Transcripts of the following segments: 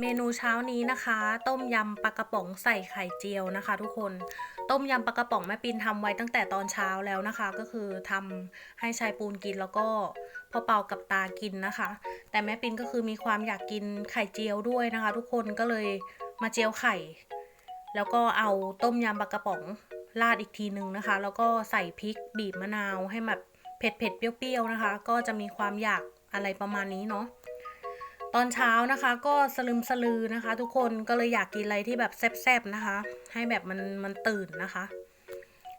เมนูเช้านี้นะคะ ต้มยำปลากระป๋องใส่ไข่เจียวนะคะ ทุกคนต้มยำปลากระป๋องแม่ปินทำไว้ตั้งแต่ตอนเช้าแล้วนะคะ ก็คือทำให้ชายปูนกินแล้วก็พ่อเปากับตากินนะคะ แต่แม่ปินก็คือมีความอยากกินไข่เจียวด้วยนะคะ ทุกคนก็เลยมาเจียวไข่ แล้วก็เอาต้มยำปลากระป๋องราดอีกทีนึงนะคะ แล้วก็ใส่พริกบีบมะนาวให้แบบเผ็ดเผ็ดเปรี้ยวๆนะคะ ก็จะมีความอยากอะไรประมาณนี้เนาะ ตอนเช้านะคะ ก็สลึมสลือนะคะ ทุกคนก็เลยอยากกินอะไรที่แบบแซ่บๆนะคะ ให้แบบมันมันตื่นนะคะ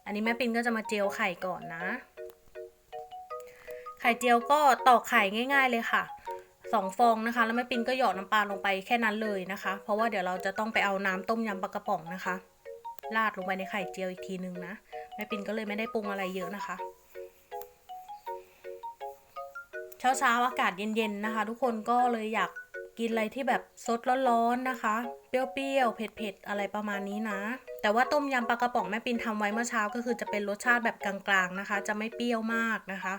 อันนี้แม่ปินก็จะมาเจียวไข่ก่อนนะ ไข่เจียวก็ตอกไข่ง่าย ๆเลยค่ะสองฟองนะคะ แล้วแม่ปินก็หยอดน้ำปลาลงไปแค่นั้นเลยนะคะ เพราะว่าเดี๋ยวเราจะต้องไปเอาน้ำต้มยำปลากระป๋องนะคะราดลงไปในไข่เจียวอีกทีนึงนะแม่ปินก็เลยไม่ได้ปรุงอะไรเยอะนะคะ เช้าเช้าๆอากาศเย็นๆนะคะ ทุกคนก็เลยอยากกินอะไรที่แบบสดร้อนๆนะคะ เปรี้ยวๆ เผ็ดๆ อะไรประมาณนี้นะ แต่ว่าต้มยำปลากระป๋องแม่ปินทำไว้เมื่อเช้าก็คือจะเป็นรสชาติแบบกลางๆนะคะ จะไม่เปรี้ยวมากนะคะ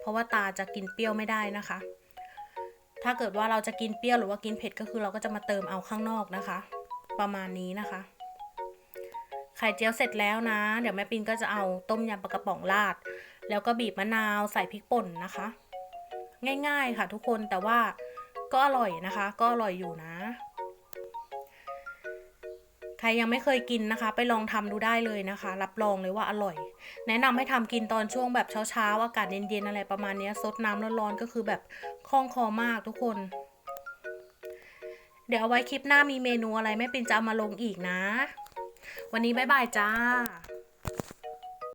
เพราะว่าตาจะกินเปรี้ยวไม่ได้นะคะ ถ้าเกิดว่าเราจะกินเปรี้ยวหรือว่ากินเผ็ดก็คือเราก็จะมาเติมเอาข้างนอกนะคะ ประมาณนี้นะคะ ไข่เจียวเสร็จแล้วนะ เดี๋ยวแม่ปินก็จะเอาต้มยำปลากระป๋องราด แล้วก็บีบมะนาวใส่พริกป่นนะคะ ง่ายๆค่ะทุกคนแต่ว่าก็อร่อยนะคะ ก็อร่อยอยู่นะ ใครยังไม่เคยกินนะคะ ไปลองทำดูได้เลยนะคะ รับรองเลยว่าอร่อย แนะนำให้ทำกินตอนช่วงแบบเช้าๆอากาศเย็นๆอะไรประมาณนี้ซดน้ำร้อนๆก็คือแบบคล่องคอมากทุกคน เดี๋ยวเอาไว้คลิปหน้ามีเมนูอะไรแม่ปินจะเอามาลงอีกนะ วันนี้บ๊ายบายจ้า